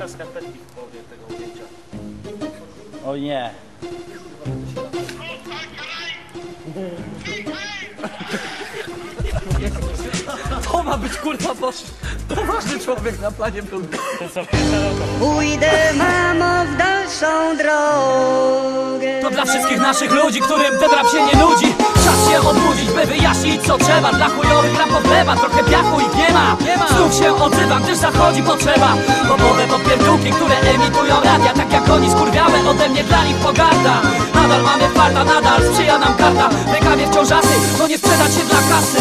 Kilka skarpetki w połowie tego ujęcia. O nie. To ma być kurwa boż. Poważny człowiek na planie był. Pójdę, mamo, w dalszą drogę. To dla wszystkich naszych ludzi, którym ten rap się nie nudzi Czas się obudzić, by wyjaśnić co trzeba Dla chujowych rapów chleba, trochę piachu ich nie ma Znów się odzywam, gdyż zachodzi potrzeba. Popowe popierdółki, które emitują radia. Tak jak oni skurwiałe, ode mnie dla nich pogarda. Nadal mamy farta, nadal sprzyja nam karta. Rękawie wciąż asy, to nie sprzedać się dla kasy.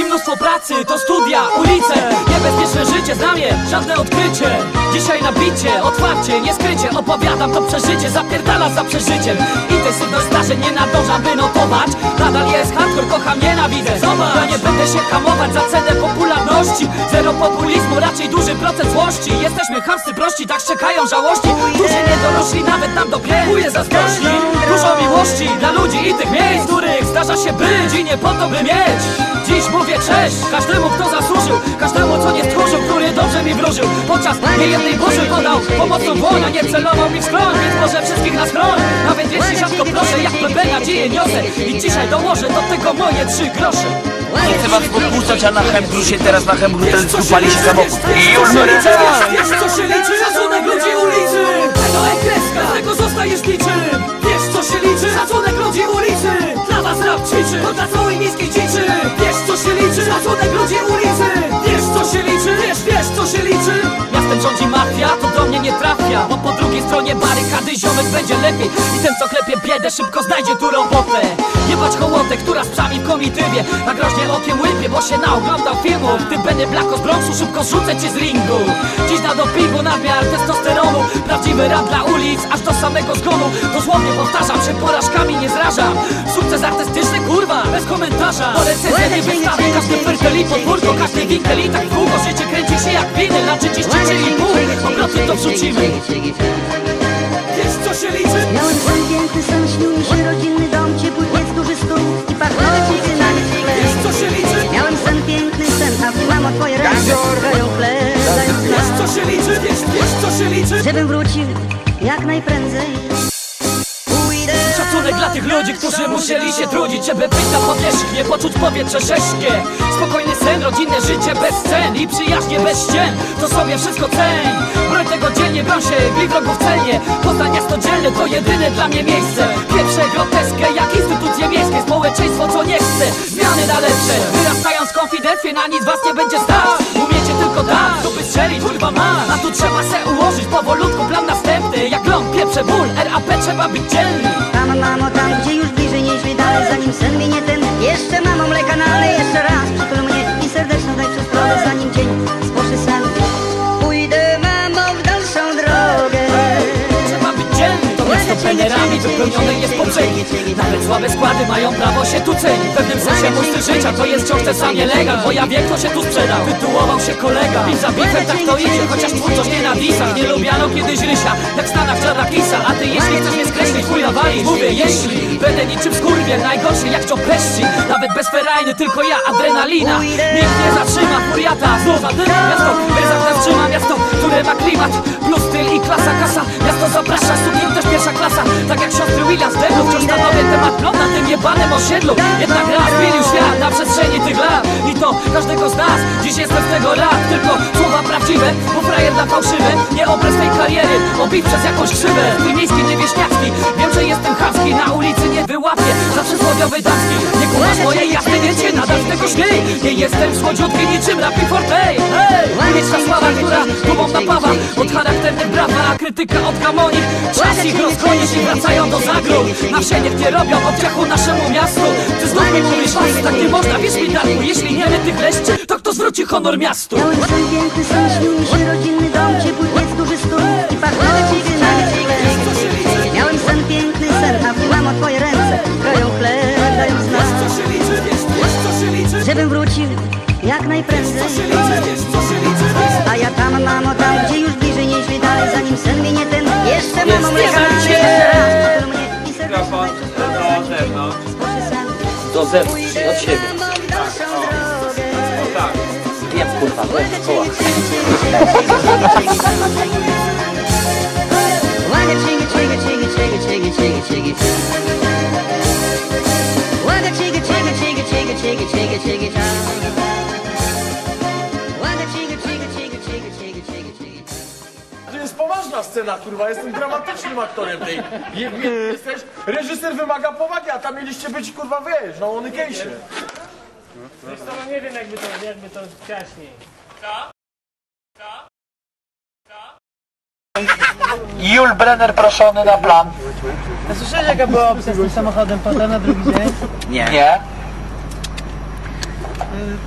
I mnóstwo pracy, to studia, ulice. Niebezpieczne życie, znam je, żadne odkrycie. Dzisiaj na bicie, otwarcie, nie skrycie. Opowiadam to przeżycie, zapierdala za przeżyciem. Intensywność zdarzeń nie nadążam by notować. Nadal jest hardcore, kocham, nienawidzę. Zobacz, ja nie będę się hamować za cenę popularności. Zero populizmu, raczej duży procent złości. Jesteśmy chamscy prości, tak czekają żałości. Którzy nie dorośli nawet nam do Chuje zazdrości. Dużo miłości dla ludzi i tych miejsc Których zdarza się być i nie po to by mieć. Dziś mówię cześć każdemu kto zasłużył. Każdemu co nie stchórzył, który dobrze mi wróżył. Podczas niejednej burzy podał pomocną dłoń nie celował mi w skroń, więc może wszystkich na skroń. Nawet jeśli rzadko proszę, jak plebę nadzieję niosę I dzisiaj dołożę do tego moje trzy grosze Nie chcę was podpuszczać, a na Hembrusie teraz na Hembru ten co się się samochód. I co już się to liczy, wiesz, wiesz co się liczy, szacunek ludzi ulicy. Tego ekreska, tego zostajesz niczym. Wiesz co się liczy, szacunek ludzi ulicy. Dla was rap ćwiczy, to dla całej miejskiej dziczy. Wiesz co się liczy, szacunek ludzi ulicy. Wiesz co się liczy, wiesz, wiesz co się liczy rządzi mafia, to do mnie nie trafia. Bo po drugiej stronie barykady ziomek będzie lepiej. I ten co klepie biedę szybko znajdzie tu robotę. Jebać hołotę, która z psami w komitywie Na groźnie okiem łypie, bo się naoglądał filmów Ty Benny Blako z Bronxu, szybko zrzucę cię z ringu. Dziś na dopingu nadmiar testosteronu. Prawdziwy rap dla ulic, aż do samego zgonu. Dosłownie powtarzam, się porażkami nie zrażam Sukces artystyczny, kurwa, bez komentarza Bo recenzja nie wystawi, każdy pyrtel i podwórko Każdy winkel i tak kółko Życie kręci się jak winy, na 30 i pół Obroty to wrzucimy Wiesz co się liczy? Miałem sen piękny sen, śnił mi się rodzinny dom, ciepły piec, duży stół i pachniały cytrynami Wiesz chleb. co się liczy? Miałem sen piękny sen, a w mamo twoje ręce dają Wiesz co się liczy? Wiesz, wiesz co się liczy? żebym wrócił jak najprędzej. Szacunek dla tych ludzi, którzy musieli się trudzić Żeby być na powierzchnię, poczuć powietrze rześkie Spokojny sen, rodzinne życie bez scen I przyjaźnie bez ścien, to sobie wszystko ceń Broń tego dzielnie, broń się, bij wrogów celnie. Poznań miasto dzielne to jedyne dla mnie miejsce. Pierwsze groteskę, jak instytucje miejskie. Społeczeństwo co nie chce, zmiany na lepsze Wyrastając konfidencję, na nic was nie będzie stać. Umiecie tylko dać, by strzelić, kurwa ma. A tu trzeba se ułożyć powolutku plan następny. Jak ląd, pieprze, ból, RAP trzeba być dzielny mamo, tam gdzie już bliżej, nieźli dalej, zanim sen minie ten. Jeszcze mamo, mleka nalej, jest Nawet słabe składy mają prawo się tu cenić. W pewnym sensie mój życia to jest wciąż ten sam nielegal Bo ja wiem kto się tu sprzedał, tytułował się kolega. I za tak to idzie, chociaż twórczość nie Nie lubiano kiedyś Rysia, jak w Stanach Czarna Kisa A ty jeśli chcesz mnie skreślić, chuj nawalić Mówię jeśli, będę niczym skurwiel Najgorszy jak Joe Pesci Nawet bez ferajny, tylko ja, adrenalina. Nikt nie zatrzyma, furiata Znów zadyma miasto, wyzach wstrzyma miasto Które ma klimat, plus styl i klasa Kasa, miasto zaprasza, Tak jak siostry Williams, Demo Wciąż stanowię temat plot na tym jebanym osiedlu Jednak raz zmienił świat na przestrzeni tych lat. I to każdego z nas, dziś jestem z tego rad. Tylko słowa prawdziwe, bo frajer na fałszywe. Nie obraz tej kariery, obit przez jakąś krzywę. Ty miejski, niewieśniacki, wiem, że jestem chamski Na ulicy nie wyłapię, za przysłowiowy damski Nie kumasz mojej jasne wiecie, nadal z tego śmiej. Nie jestem słodziutki niczym Rappi Fortej Uliczna sława, która dumą napawa Od charakternych brawa, a krytyka od gamonik Czas ich rozkonić i wracają do zagród. Na niech nie robią odciachu naszemu miastu. Ty znów mi mówisz, tak nie można, wierz mi Darku Jeśli nie my tych leszczy, to kto zwróci honor miastu? Miałem sen piękny sen, śnił mi się rodzinny dom, ciepły piec, duży stół i pachniały cytrynami chleb. Miałem sen piękny sen, a w mamo twoje ręce. Kroją chleb, dają znak, wiesz, wiesz żebym wrócił jak najprędzej. Mikrofon do zewnątrz. Do zewnątrz, od siebie. Tak, o. Tak. Ja kurwa, to koła. Wagga chigga chigga chigga chigga chigga chigga chigga Wagga chigga chigga chigga chigga chigga chigga chigga chigga scena, kurwa, jestem dramatycznym aktorem tej. Je, je, jesteś, reżyser wymaga powagi, a tam mieliście być, kurwa, wiesz, no on case. Wiesz co, no nie wiem jakby to, jakby to wcześniej. Jul Brenner proszony na plan. A słyszałeś jaka była opcja z tym samochodem potem na drugi dzień? Nie. Nie.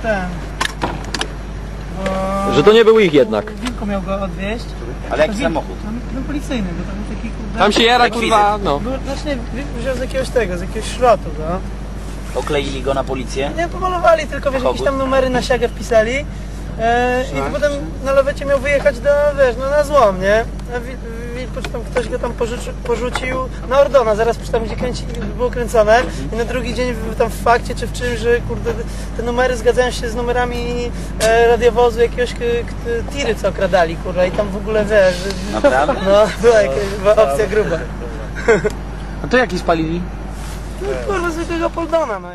Ten. Że to nie był ich jednak. Wilko miał go odwieźć. Ale jaki samochód? No, no policyjny, bo tam taki kurde... Tam się jara kurwa, no. Był, znaczy nie, wziął z jakiegoś tego, z jakiegoś szrotu, no. Okleili go na policję? Nie, pomalowali, tylko wiesz, jakieś tam numery na siagę wpisali. E, I potem na lawecie miał wyjechać do, wiesz, no na złom, nie? A tam ktoś go tam porzuci, porzucił na Ordona, zaraz przy tam gdzie kręci, było kręcone i na drugi dzień tam w fakcie czy w czymś, że kurde, te numery zgadzają się z numerami e, radiowozu jakiegoś k- k- tiry, co okradali, kurwa, i tam w ogóle, wiesz, że- Naprawdę? no, była jakaś była opcja gruba. No to jaki spalili? No, kurwa, zwykłego Poldona, no.